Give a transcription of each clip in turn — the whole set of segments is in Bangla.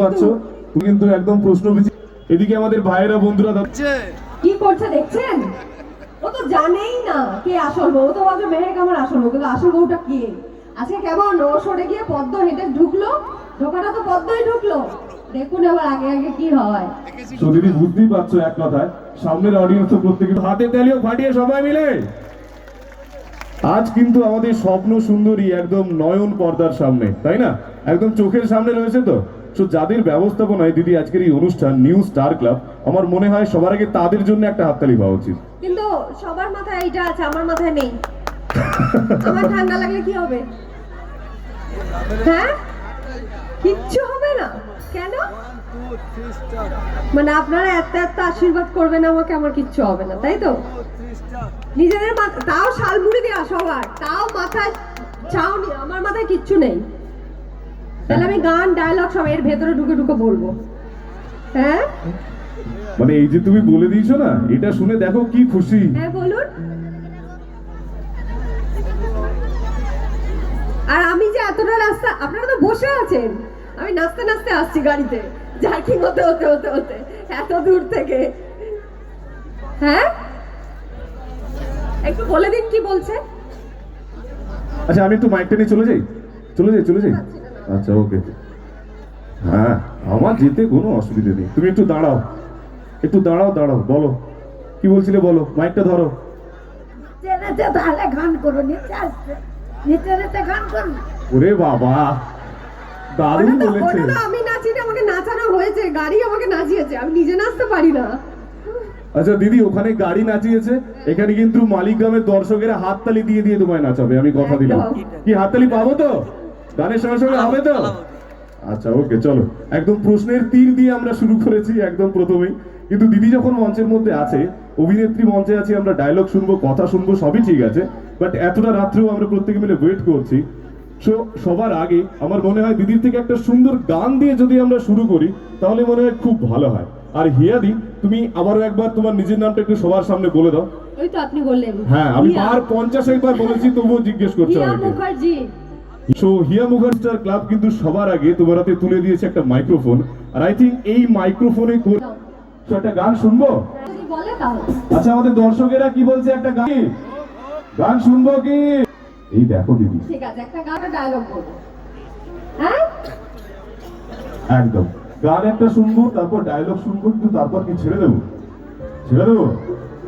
পাচ্ছ? তুমি কিন্তু একদম প্রশ্ন এদিকে আমাদের ভাইয়েরা বন্ধুরা কি করছে দেখছেন? ও তো জানেই না কে আসল বউ। তো মেহেক আমার আসল বউ কিন্তু আসল বউটা কে? আজকে কেমন? ও সরে গিয়ে পদ্ম হেঁটে ঢুকলো। ঢোকাটা তো পদ্মই ঢুকলো। দেখুন এবার আগে আগে কি হয়। তো দিদি বুঝতেই পারছ এক কথায় সামনের অডিয়েন্স তো প্রত্যেকে হাতে তালিও ফাটিয়ে সবাই মিলে। আজ কিন্তু আমাদের স্বপ্ন সুন্দরী একদম নয়ন পর্দার সামনে তাই না? একদম চোখের সামনে রয়েছে তো? তো যাদের ব্যবস্থাপনায়, দিদি, আজকের এই অনুষ্ঠান নিউ স্টার ক্লাব আমার মনে হয় সবার আগে তাদের জন্য একটা হাততালি পাওয়া উচিত। কিন্তু সবার মাথায় এইটা আছে, আমার মাথায় নেই। আমার ঠান্ডা লাগলে কি হবে? হ্যাঁ? কিচ্ছু হবে না। কেন? মানে আপনারা এত এত আশীর্বাদ করবেন আমাকে, আমার কিচ্ছু হবে না, তাই তো? নিজেদের মাথা তাও শালমুড়ি দেওয়া সবার। তাও মাথায় ছাউনি আমার মাথায় কিচ্ছু নেই। তাহলে আমি গান ডায়লগ সব এর ভেতরে ঢুকে ঢুকে বলব। হ্যাঁ? মানে এই যে তুমি বলে দিয়েছ না এটা শুনে দেখো কি খুশি। হ্যাঁ বলুন। আর আমি যে এতটা রাস্তা আপনারা তো বসে আছেন। আমি নাচতে নাচতে আসছি গাড়িতে। জার্কিং হতে হতে হতে হতে। এত দূর থেকে। হ্যাঁ? একটু বলে দিন কি বলছে। আচ্ছা আমি একটু মাইকটা নিয়ে চলে যাই। চলে যাই চলে যাই। আচ্ছা ওকে হ্যাঁ আমার যেতে কোনো অসুবিধা নেই। তুমি একটু দাঁড়াও। একটু দাঁড়াও দাঁড়াও বলো। কি বলছিলে বলো? মাইকটা ধরো। নিচে নিচে নিচে নিচে ওরে বাবা দারুণ বলেছে। ওটা তো আমি নাচিনি আমাকে নাচানো হয়েছে গাড়ি আমাকে নাচিয়েছে আমি নিজে নাচতে পারি না। আচ্ছা দিদি ওখানে গাড়ি নাচিয়েছে এখানে কিন্তু মালিক গ্রামের দর্শকেরা হাততালি দিয়ে দিয়ে তোমায় নাচাবে আমি কথা দিলাম। কি হাততালি পাবো তো? গানের সঙ্গে সঙ্গে হবে তো? আচ্ছা ওকে চলো। একদম প্রশ্নের তীর দিয়ে আমরা শুরু করেছি একদম প্রথমেই। কিন্তু দিদি যখন মঞ্চের মধ্যে আছে অভিনেত্রী মঞ্চে আছে আমরা ডায়লগ শুনব কথা শুনব সবই ঠিক আছে। বাট এতটা রাত্রেও আমরা প্রত্যেকে মিলে ওয়েট করছি। সো সবার আগে আমার মনে হয় দিদির থেকে একটা সুন্দর গান দিয়ে যদি আমরা শুরু করি তাহলে মনে হয় খুব ভালো হয়। আর হিয়াদি তুমি আবারও একবার তোমার নিজের নামটা একটু সবার সামনে বলে দাও। ওই তো আপনি বললেন। হ্যাঁ আমি বার পঞ্চাশ একবার বলেছি তবুও জিজ্ঞেস করছ আমাকে। মুখার্জি। সো হিয়া মুখার্জার ক্লাব কিন্তু সবার আগে তোমার হাতে তুলে দিয়েছে একটা মাইক্রোফোন আর আই থিঙ্ক এই মাইক্রোফোনে একটা গান শুনব? আচ্ছা আমাদের দর্শকেরা কি বলছে একটা গান? গান শুনব কি? এই দেখো দিদি। ঠিক আছে একটা গানে ডায়লগ বলব হ্যাঁ একদম। গান একটা শুনব, তারপর ডায়লগ শুনব, কিন্তু তারপর কি ছেড়ে দেবো? ছেড়ে দেবো?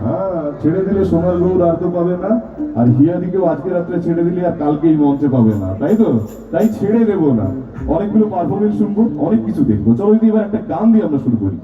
হ্যাঁ ছেড়ে দিলে সোনার গৌর আর তো পাবে না, আর হিয়াদিকেও আজকে রাত্রে ছেড়ে দিলে আর কালকে এই মঞ্চে পাবে না, তাই তো? তাই ছেড়ে দেবো না। অনেকগুলো পারফরমেন্স শুনব, অনেক কিছু দেখব। চলো যদি এবার একটা গান দিয়ে আমরা শুরু করি।